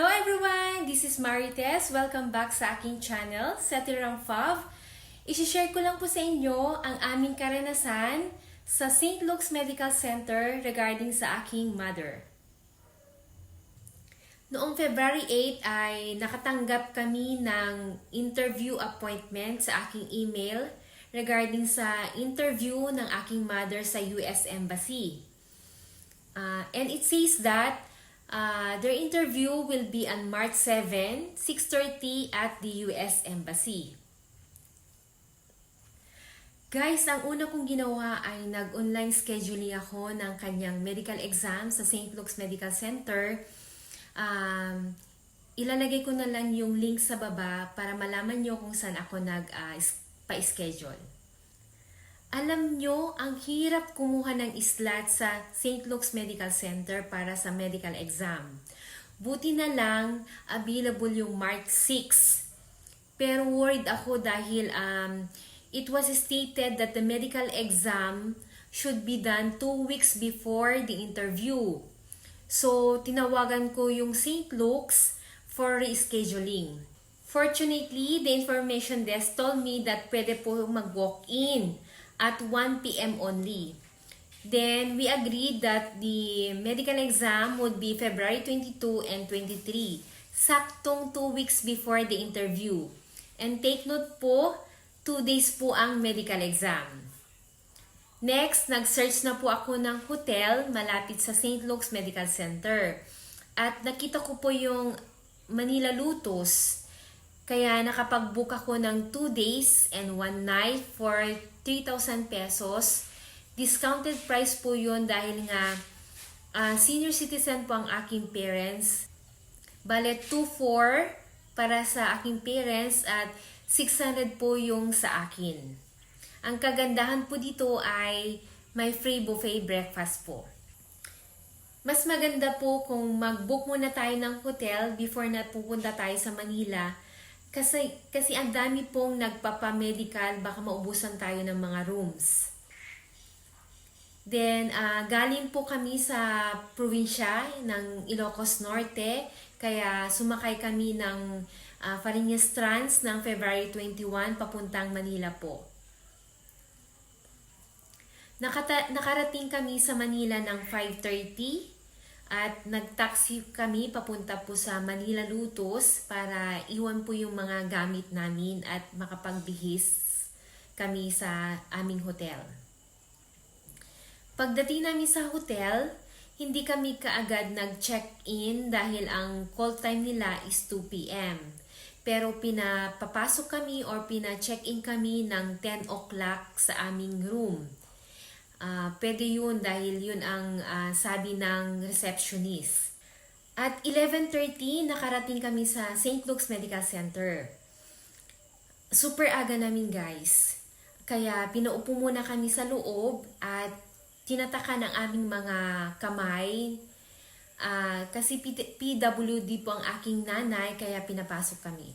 Hello everyone! This is Marites. Welcome back sa aking channel, Setirang Fav. Isishare ko lang po sa inyo ang aming karanasan sa St. Luke's Medical Center regarding sa aking mother. Noong February 8 ay nakatanggap kami ng interview appointment sa aking email regarding sa interview ng aking mother sa US Embassy. Uh, and it says that uh, their interview will be on March 7, 6.30 at the US Embassy. Guys, ang una kong ginawa ay nag-online scheduling ako ng kanyang medical exam sa St. Luke's Medical Center. Um, ilalagay ko na lang yung link sa baba para malaman nyo kung saan ako nag-pa-schedule. Alam nyo, ang hirap kumuha ng slot sa St. Luke's Medical Center para sa medical exam. Buti na lang, available yung March 6. Pero worried ako dahil um, it was stated that the medical exam should be done two weeks before the interview. So, tinawagan ko yung St. Luke's for rescheduling. Fortunately, the information desk told me that pwede po mag-walk-in at 1 p.m. only. Then, we agreed that the medical exam would be February 22 and 23, saktong 2 weeks before the interview. And take note po, 2 days po ang medical exam. Next, nag-search na po ako ng hotel malapit sa St. Luke's Medical Center. At nakita ko po yung Manila Lutos. Kaya nakapag-book ako ng 2 days and 1 night for 3,000 pesos. Discounted price po yun dahil nga uh, senior citizen po ang aking parents. Bale, 2,400 para sa aking parents at 600 po yung sa akin. Ang kagandahan po dito ay may free buffet breakfast po. Mas maganda po kung mag-book muna tayo ng hotel before na pupunta tayo sa Manila kasi, kasi ang dami pong nagpapamedical, baka maubusan tayo ng mga rooms. Then, uh, galing po kami sa probinsya ng Ilocos Norte, kaya sumakay kami ng uh, Fariñas Trans ng February 21 papuntang Manila po. Nakata- nakarating kami sa Manila ng 5.30 at nag-taxi kami papunta po sa Manila Lutos para iwan po yung mga gamit namin at makapagbihis kami sa aming hotel. Pagdating namin sa hotel, hindi kami kaagad nag-check-in dahil ang call time nila is 2 p.m. Pero pinapapasok kami or pina-check-in kami ng 10 o'clock sa aming room. Uh, pwede yun dahil yun ang uh, sabi ng receptionist. At 11.30, nakarating kami sa St. Luke's Medical Center. Super aga namin guys. Kaya pinaupo muna kami sa loob at tinataka ng aming mga kamay. Uh, kasi PWD po ang aking nanay kaya pinapasok kami.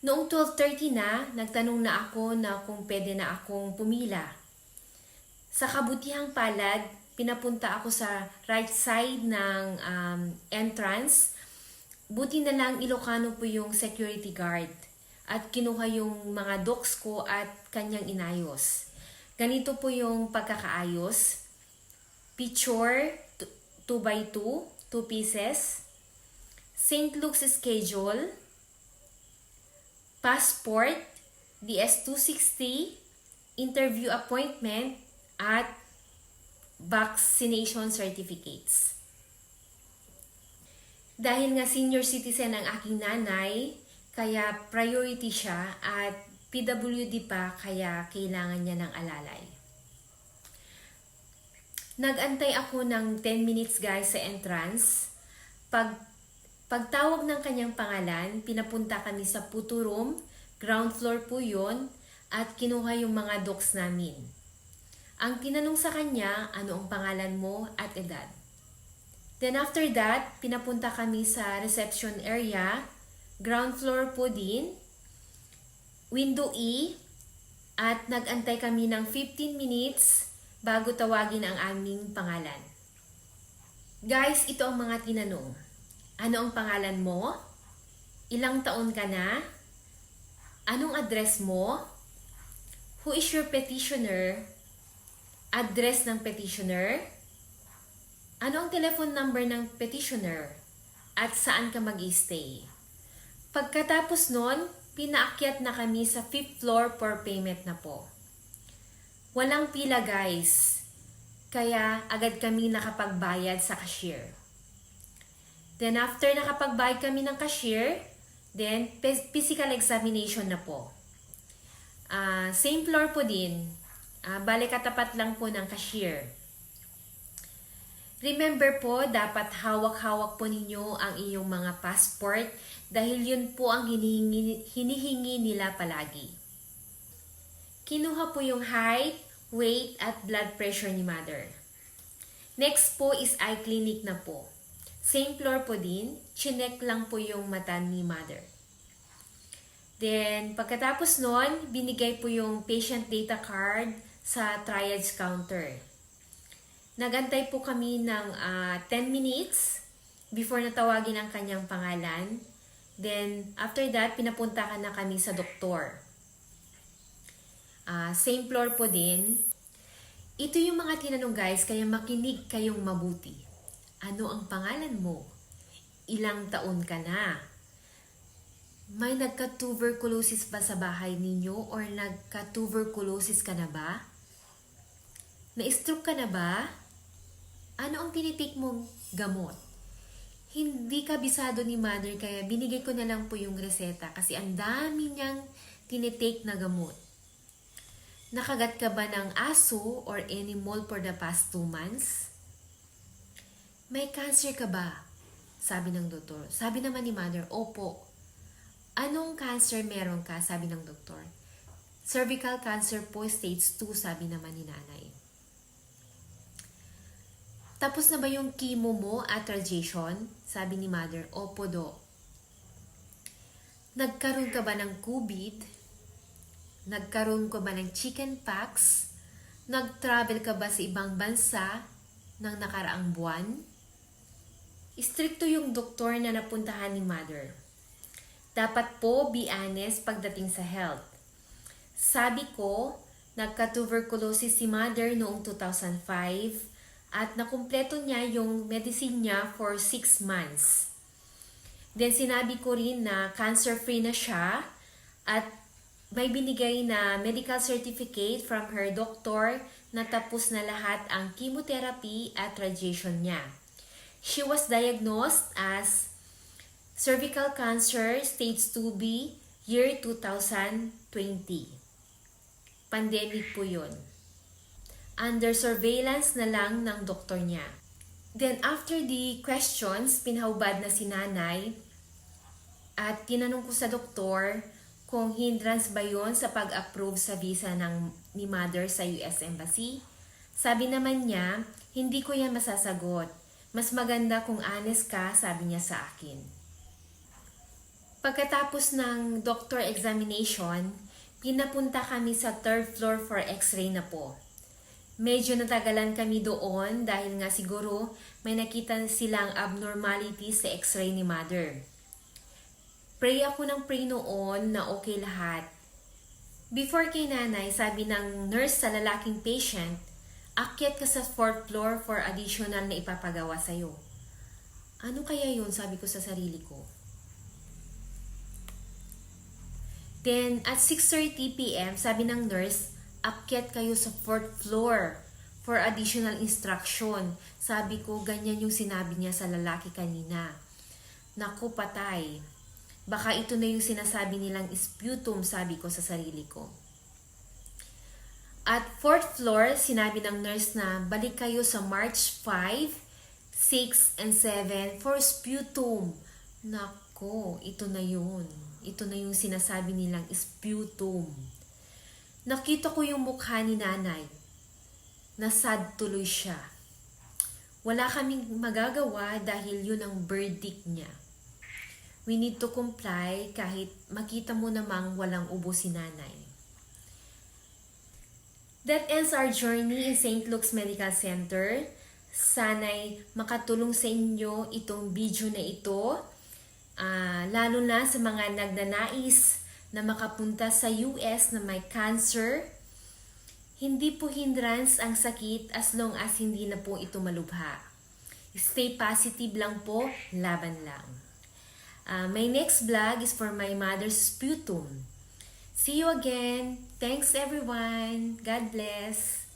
Noong 12.30 na, nagtanong na ako na kung pwede na akong pumila. Sa kabutihang palad, pinapunta ako sa right side ng um, entrance. Buti na lang Ilocano po yung security guard at kinuha yung mga docs ko at kanyang inayos. Ganito po yung pagkakaayos. Picture 2x2, 2 pieces. St. Luke's schedule. Passport, DS-260, interview appointment, at vaccination certificates. Dahil nga senior citizen ang aking nanay, kaya priority siya at PWD pa kaya kailangan niya ng alalay. Nagantay ako ng 10 minutes guys sa entrance. Pag pagtawag ng kanyang pangalan, pinapunta kami sa puto room, ground floor po yon at kinuha yung mga docs namin. Ang tinanong sa kanya, ano ang pangalan mo at edad. Then after that, pinapunta kami sa reception area, ground floor po din, window E, at nagantay kami ng 15 minutes bago tawagin ang aming pangalan. Guys, ito ang mga tinanong. Ano ang pangalan mo? Ilang taon ka na? Anong address mo? Who is your petitioner? Address ng petitioner? Ano ang telephone number ng petitioner? At saan ka mag stay Pagkatapos nun, pinaakyat na kami sa fifth floor for payment na po. Walang pila guys, kaya agad kami nakapagbayad sa cashier. Then after nakapagbayad kami ng cashier, then physical examination na po. Ah, same floor po din. Ah, bale katapat lang po ng cashier. Remember po, dapat hawak-hawak po ninyo ang iyong mga passport dahil yun po ang hinihingi, hinihingi nila palagi. Kinuha po yung height, weight, at blood pressure ni mother. Next po is eye clinic na po. Same floor po din, chinek lang po yung mata ni mother. Then, pagkatapos nun, binigay po yung patient data card sa triage counter. Nagantay po kami ng ah, 10 minutes before natawagin ang kanyang pangalan. Then, after that, pinapuntakan na kami sa doktor. Ah, same floor po din. Ito yung mga tinanong guys, kaya makinig kayong mabuti. Ano ang pangalan mo? Ilang taon ka na? May nagka-tuberculosis ba sa bahay ninyo or nagka-tuberculosis ka na ba? Na-stroke ka na ba? Ano ang tinitik mong gamot? Hindi kabisado ni mother kaya binigay ko na lang po yung reseta kasi ang dami niyang tinitake na gamot. Nakagat ka ba ng aso or animal for the past two months? May cancer ka ba? Sabi ng doktor. Sabi naman ni mother, opo. Anong cancer meron ka? Sabi ng doktor. Cervical cancer po, stage 2, sabi naman ni nanay. Tapos na ba yung chemo mo at radiation? Sabi ni mother, opo do. Nagkaroon ka ba ng COVID? Nagkaroon ka ba ng chicken pox? Nag-travel ka ba sa ibang bansa ng nakaraang buwan? Istrikto yung doktor na napuntahan ni mother. Dapat po be honest pagdating sa health. Sabi ko, nagka-tuberculosis si mother noong 2005 at nakumpleto niya yung medicine niya for 6 months. Then sinabi ko rin na cancer-free na siya at may binigay na medical certificate from her doctor na tapos na lahat ang chemotherapy at radiation niya. She was diagnosed as cervical cancer stage 2B year 2020. Pandemic po yun. Under surveillance na lang ng doktor niya. Then after the questions, pinahubad na si nanay at tinanong ko sa doktor kung hindrance ba yon sa pag-approve sa visa ng ni mother sa US Embassy. Sabi naman niya, hindi ko yan masasagot. Mas maganda kung honest ka, sabi niya sa akin. Pagkatapos ng doctor examination, pinapunta kami sa third floor for x-ray na po. Medyo natagalan kami doon dahil nga siguro may nakita silang abnormalities sa x-ray ni mother. Pray ako ng pray noon na okay lahat. Before kay nanay, sabi ng nurse sa lalaking patient, akyat ka sa fourth floor for additional na ipapagawa sa'yo. Ano kaya yun, sabi ko sa sarili ko. Then, at 6.30pm, sabi ng nurse, akyat kayo sa fourth floor for additional instruction. Sabi ko, ganyan yung sinabi niya sa lalaki kanina. Naku, patay. Baka ito na yung sinasabi nilang sputum, sabi ko sa sarili ko. At fourth floor, sinabi ng nurse na balik kayo sa March 5, 6, and 7 for sputum. Nako, ito na yun. Ito na yung sinasabi nilang sputum. Nakita ko yung mukha ni nanay. Nasad tuloy siya. Wala kaming magagawa dahil yun ang verdict niya. We need to comply kahit makita mo namang walang ubo si nanay. That ends our journey in St. Luke's Medical Center. Sana'y makatulong sa inyo itong video na ito. Ah, lalo na sa mga nagnanais na makapunta sa US na may cancer. Hindi po hindrance ang sakit as long as hindi na po ito malubha. Stay positive lang po, laban lang. Ah, my next vlog is for my mother's sputum. See you again. Thanks everyone. God bless.